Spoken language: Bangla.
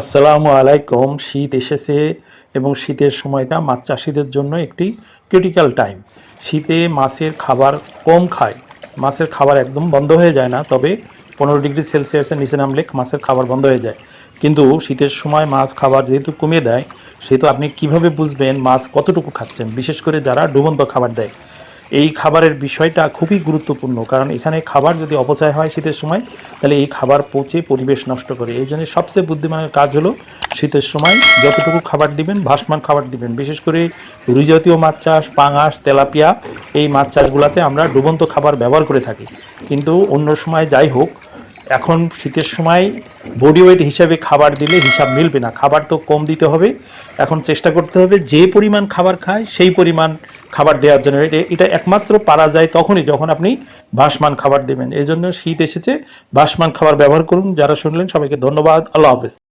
আসসালামু আলাইকুম। শীত এসেছে এবং শীতের সময়টা মাছ চাষিদের জন্য একটি ক্রিটিক্যাল টাইম শীতে মাছের খাবার কম খায়। মাছের খাবার একদম বন্ধ হয়ে যায় না, তবে পনেরো ডিগ্রি সেলসিয়াসের নিচে নামলে মাছের খাবার বন্ধ হয়ে যায়। কিন্তু শীতের সময় মাছ খাবার যেহেতু কমিয়ে দেয়, সেহেতু আপনি কীভাবে বুঝবেন মাছ কতটুকু খাচ্ছেন? বিশেষ করে যারা ডুবন্ত খাবার দেয়। এই খাবারের বিষয়টা খুবই গুরুত্বপূর্ণ। কারণ এখানে খাবার যদি অপচয় হয় শীতের সময়, তাহলে এই খাবার পচে পরিবেশ নষ্ট করে। এই জন্য সবচেয়ে বুদ্ধিমানের কাজ হলো শীতের সময় যতটুকু খাবার দিবেন, ভাসমান খাবার দিবেন। বিশেষ করে রুই জাতীয় মাছ চাষ, পাঙাশ, তেলাপিয়া, এই মাছ চাষগুলোতে আমরা ডুবন্ত খাবার ব্যবহার করে থাকি। কিন্তু অন্য সময় যাই হোক এখন শীতের সময় বডি ওয়েট হিসাবে খাবার দিলে হিসাব মিলবে না। খাবার তো কম দিতে হবে। এখন চেষ্টা করতে হবে যে পরিমাণ খাবার খায়, সেই পরিমাণ খাবার দেওয়ার জন্য। এটা- একমাত্র পারা যায় তখনই যখন আপনি বাসমান খাবার দেবেন। এই জন্য শীত এসেছে, বাসমান খাবার ব্যবহার করুন। যারা শুনলেন সবাইকে ধন্যবাদ। আল্লাহ হাফেজ।